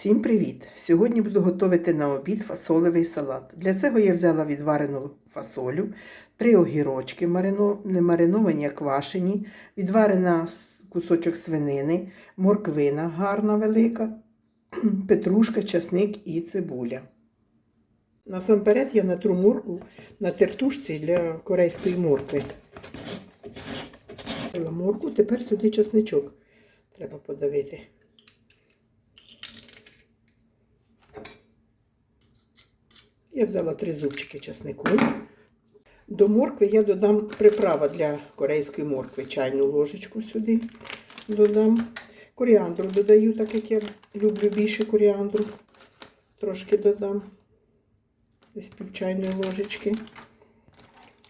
Всім привіт! Сьогодні буду готувати на обід фасолевий салат. Для цього я взяла відварену фасолю, три огірочки, марино... не мариновані, а квашені, відварена кусочок свинини, морквина гарна велика, петрушка, часник і цибуля. Насамперед я натру моркву на тертушці для корейської моркви. Морку, тепер сюди часничок треба подавити. Я взяла три зубчики часнику. До моркви я додам приправа для корейської моркви. Чайну ложечку сюди додам. Коріандру додаю, так як я люблю більше коріандру. Трошки додам. Десь пів чайної ложечки.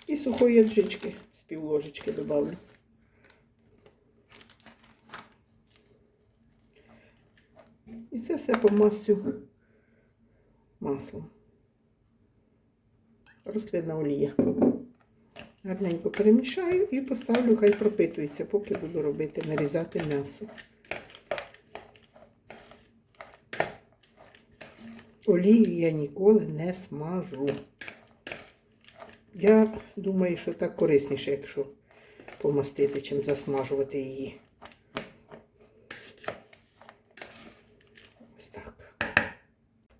І сухої аджички з пів ложечки додавлю. І це все помасю маслом рослинна олія. Гарненько перемішаю і поставлю, хай пропитується, поки буду робити, нарізати м'ясо. Олію я ніколи не смажу. Я думаю, що так корисніше, якщо помастити, чим засмажувати її. Ось так.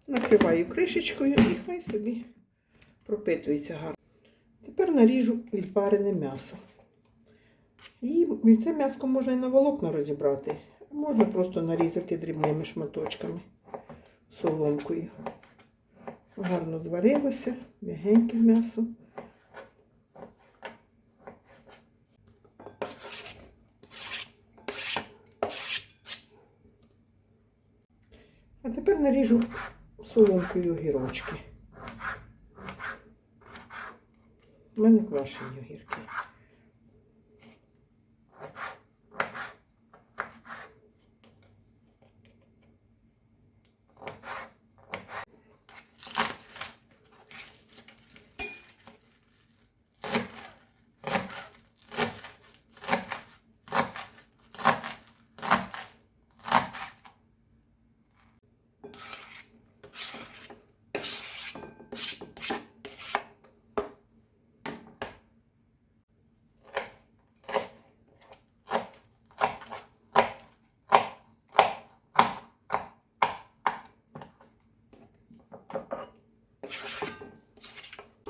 Накриваю кришечкою і хай собі пропитується гарно. Тепер наріжу відварене м'ясо. І це м'ясо можна і на волокна розібрати, можна просто нарізати дрібними шматочками соломкою. Гарно зварилося, м'ягеньке м'ясо. А тепер наріжу соломкою огірочки. У мене квашені огірки.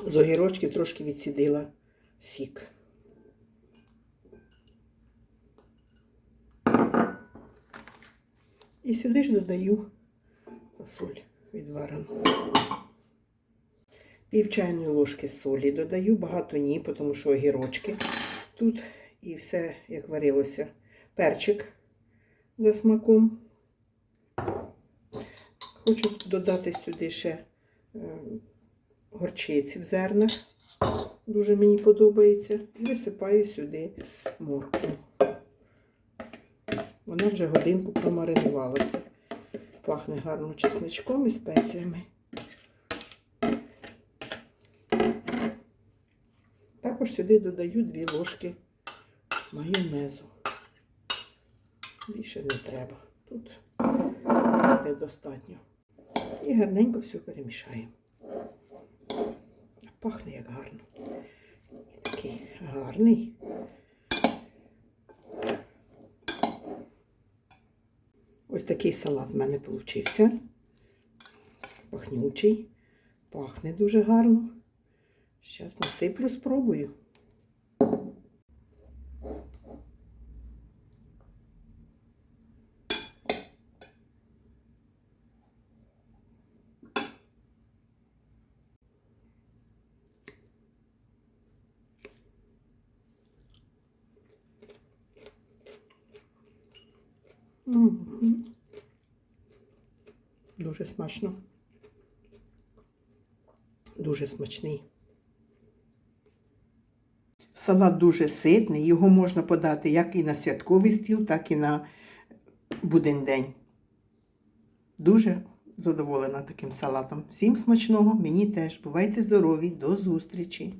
З огірочків трошки відсідила сік. І сюди ж додаю фасоль відварену. Пів чайної ложки солі додаю, багато ні, тому що огірочки тут і все, як варилося. Перчик за смаком. Хочу додати сюди ще горчиці в зернах. Дуже мені подобається. І висипаю сюди моркву. Вона вже годинку промаринувалася. Пахне гарно чесничком і спеціями. Також сюди додаю дві ложки майонезу. Більше не треба. Тут недостатньо. І гарненько все перемішаємо. Пахне як гарно. І такий гарний. Ось такий салат в мене вийшов. Пахнючий. Пахне дуже гарно. Зараз насиплю, спробую. Дуже смачно. Дуже смачний. Салат дуже ситний, його можна подати як і на святковий стіл, так і на будень день. Дуже задоволена таким салатом. Всім смачного, мені теж. Бувайте здорові, до зустрічі!